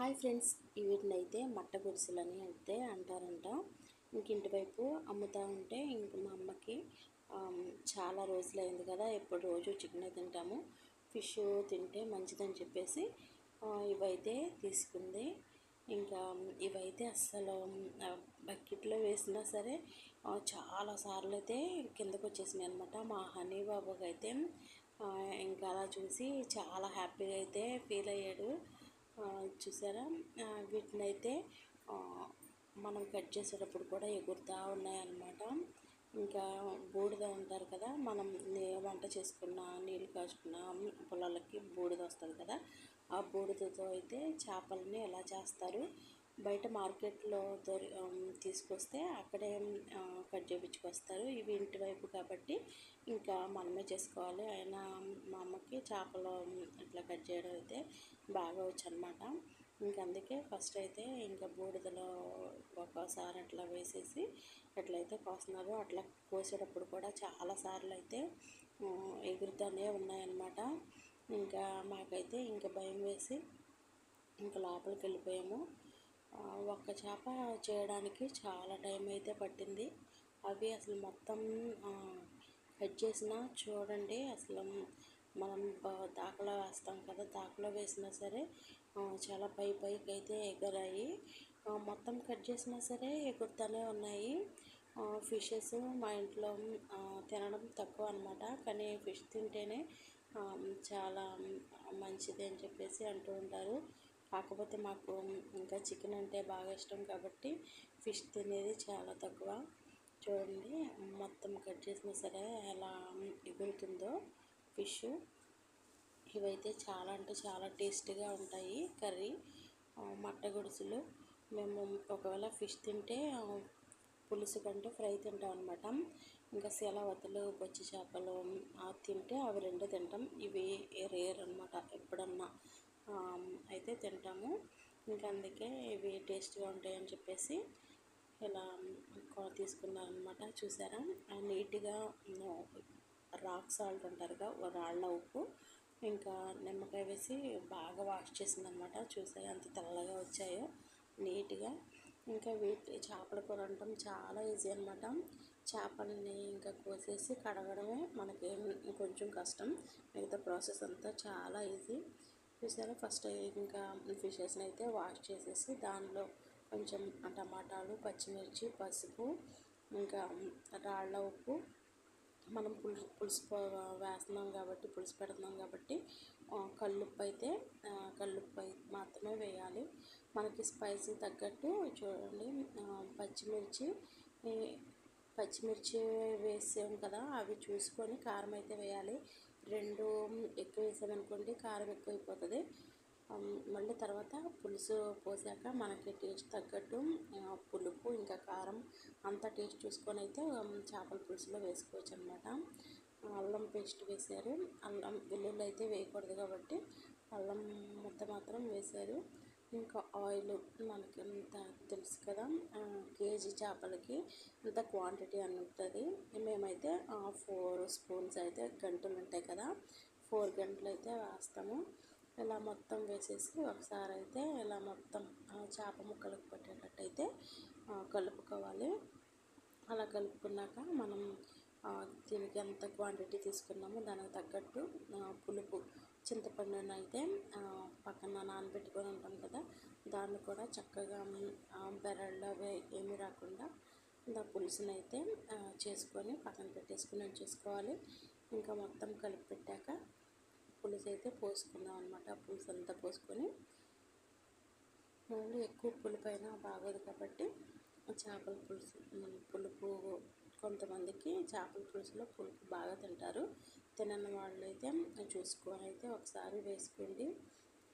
Hi friends వీటిని అయితే మట్ట గుడిసెలని అయితే అంటారంట. ఇంక ఇంటివైపు అమ్ముతా అమ్ముతూ ఉంటే ఇంక మా అమ్మకి చాలా రోజులు అయింది కదా ఎప్పుడు రోజు చికెన్ తింటాము. ఫిష్ తింటే మంచిదని చెప్పేసి ఇవైతే తీసుకుంది. ఇంకా ఇవైతే అస్సలు బకెట్లో వేసినా సరే చాలా సార్లు అయితే కిందకు వచ్చేసినాయి అనమాట మా హనీ బాబుకి అయితే ఇంకా అలా చూసి చాలా హ్యాపీగా అయితే ఫీల్ అయ్యాడు. చూసారా? వీటిని వీటినైతే మనం కట్ చేసేటప్పుడు కూడా ఎగురుతూ ఉన్నాయన్నమాట. ఇంకా బూడిద ఉంటారు కదా మనం వంట చేసుకున్న నీళ్ళు కాచుకున్న పొలాలకి బూడిద వస్తుంది కదా ఆ బూడిదతో అయితే చేపలని ఎలా చేస్తారు? బయట మార్కెట్లో దొరి తీసుకొస్తే అక్కడే కట్ చేయించుకొస్తారు ఇవి ఇంటి వైపు కాబట్టి ఇంకా మనమే చేసుకోవాలి. అయినా మా అమ్మకి చేపలు ఇట్లా కట్ చేయడం అయితే బాగా వచ్చు అనమాట ఇంకా అందుకే ఫస్ట్ అయితే ఇంకా బూడిదలో ఒక్కోసారి అట్లా వేసేసి ఎట్లయితే కోస్తున్నారో. అట్లా కోసేటప్పుడు కూడా చాలా సార్లు అయితే ఎగురుతూనే ఉన్నాయన్నమాట. ఇంకా మాకైతే ఇంకా భయం వేసి ఇంకా లోపలికి వెళ్ళిపోయాము. ఒక్క చేప చేయడానికి చాలా టైం అయితే పట్టింది. అవి అసలు మొత్తం కట్ చేసిన చూడండి అసలు మనం దాకలో వేస్తాం కదా దాకలో వేసినా సరే చాలా పై పైకి అయితే ఎగరాయి మొత్తం కట్ చేసినా సరే ఎగురుతూనే ఉన్నాయి. ఫిషెస్ మా ఇంట్లో తినడం తక్కువ అనమాట కానీ ఫిష్ తింటేనే చాలా మంచిది అని చెప్పేసి అంటూ ఉంటారు. కాకపోతే మాకు ఇంకా చికెన్ అంటే బాగా ఇష్టం కాబట్టి ఫిష్ తినేది చాలా తక్కువ. చూడండి మొత్తం కట్ చేసినా సరే ఎలా ఎగురుతుందో ఫిష్. ఇవైతే చాలా అంటే చాలా టేస్టీగా ఉంటాయి కర్రీ. మట్ట గుడుసులు. మేము ఒకవేళ ఫిష్ తింటే పులుసు కంటే ఫ్రై తింటాం అనమాట ఇంకా సెలవతలు బొచ్చి చేపలు తింటే అవి రెండు తింటాం. ఇవి రేర్ అనమాట ఎప్పుడన్నా. అయితే తింటాము. ఇంకా అందుకే ఇవి టేస్ట్గా ఉంటాయని చెప్పేసి ఇలా తీసుకున్నారనమాట చూసారా? ఆ నీట్గా రాక్ సాల్ట్ అంటారుగా రాళ్ళ ఉప్పు ఇంకా నిమ్మకాయ వేసి బాగా వాష్ చేసిందనమాట చూసారా ఎంత తెల్లగా వచ్చాయో. నీట్గా. ఇంకా వీటి చేపల కూర అంటాం చాలా ఈజీ అనమాట చేపలని ఇంకా కోసేసి కడగడమే మనకి కొంచెం కష్టం. మిగతా ప్రాసెస్ అంతా చాలా ఈజీ. చూసారా? ఫస్ట్ ఇంకా ఫిషెస్ని అయితే వాష్ చేసేసి దానిలో కొంచెం టమాటాలు పచ్చిమిర్చి పసుపు ఇంకా రాళ్ళ ఉప్పు. మనం పులుసు పులుసు వేస్తున్నాం కాబట్టి పులుసు పెడుతున్నాం కాబట్టి కల్లుప్పు అయితే ఆ, కల్లుప్పు మాత్రమే వేయాలి. మనకి స్పైసీ తగ్గట్టు చూడండి పచ్చిమిర్చి పచ్చిమిర్చి వేసాం కదా అవి చూసుకొని కారం అయితే వేయాలి. రెండు ఎక్కువ వేసామనుకోండి కారం ఎక్కువైపోతుంది. మళ్ళీ తర్వాత పులుసు పోసాక మనకి టేస్ట్ తగ్గట్టు పులుపు ఇంకా కారం అంతా టేస్ట్ చూసుకొని అయితే చేపల పులుసులో వేసుకోవచ్చు అనమాట అల్లం పేస్ట్ వేశారు. అల్లం వెల్లుల్లి అయితే వేయకూడదు కాబట్టి అల్లం ముద్ద మాత్రం వేశారు. ఇంకా ఆయిల్ మనకి ఎంత తెలుసు కదా కేజీ చేపలకి ఇంత క్వాంటిటీ అని ఉంటుంది. మేమైతే ఫోర్ స్పూన్స్ అయితే గంటలు ఉంటాయి కదా ఫోర్ గంటలు అయితే వేస్తాము. ఇలా మొత్తం వేసేసి ఒకసారి అయితే ఇలా మొత్తం చేప ముక్కలకు పట్టేటట్టు అయితే కలుపుకోవాలి. అలా కలుపుకున్నాక మనం దీనికి ఎంత క్వాంటిటీ తీసుకున్నామో దానికి తగ్గట్టు పులుపు చింతపండును అయితే పక్కన నానబెట్టుకొని ఉంటాం కదా దాన్ని కూడా చక్కగా ఆ, బెరళ్ళు అవి ఏమీ రాకుండా ఇంకా పులుసుని అయితే చేసుకొని పక్కన పెట్టేసుకుని చేసుకోవాలి ఇంకా మొత్తం కలిపి పెట్టాక పులుసు అయితే పోసుకుందాం అనమాట పులుసు అంతా పోసుకొని ఓన్లీ ఎక్కువ పులుపైన బాగోదు కాబట్టి చేపల పులుసు పులుపు కొంతమందికి చేపల పులుసులో పులుపు బాగా తింటారు. తినని వాళ్ళు అయితే చూసుకొని అయితే ఒకసారి వేసుకోండి.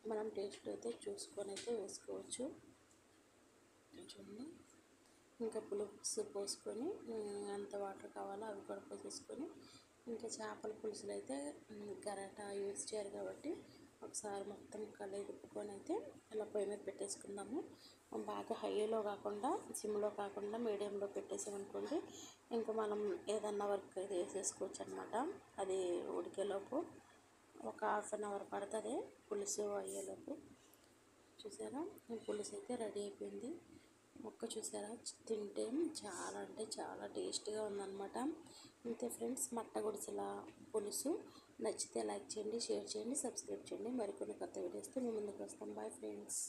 మనం టేస్ట్ అయితే చూసుకొని అయితే వేసుకోవచ్చు. చూడండి. ఇంకా పులుసు పోసుకొని ఎంత వాటర్ కావాలో అవి కూడా పోసేసుకొని ఇంకా చేపల పులుసులు అయితే ఉమ్, యూజ్ చేయరు కాబట్టి ఒకసారి మొత్తం కలిపుకొని అయితే ఇలా పొయ్యి మీద పెట్టేసుకుందాము. బాగా హైలో కాకుండా సిమ్లో కాకుండా మీడియంలో పెట్టేసామనుకోండి ఇంకా మనం ఏదన్నా వర్క్ అయితే వేసేసుకోవచ్చు అనమాట అది ఉడికేలోపు ఒక హాఫ్ అన్ అవర్ పడుతుంది పులుసు అయ్యేలోపు. చూసారా? పులుసు అయితే రెడీ అయిపోయింది. మొక్క చూసారా? తింటే చాలా అంటే చాలా టేస్ట్గా ఉందన్నమాట. అంతే ఫ్రెండ్స్ మట్ట గుడిసెల పులుసు. నచ్చితే లైక్ చేయండి షేర్ చేయండి సబ్స్క్రైబ్ చేయండి. మరికొన్ని కొత్త వీడియోస్తో మీ ముందుకు వస్తాం. Bye friends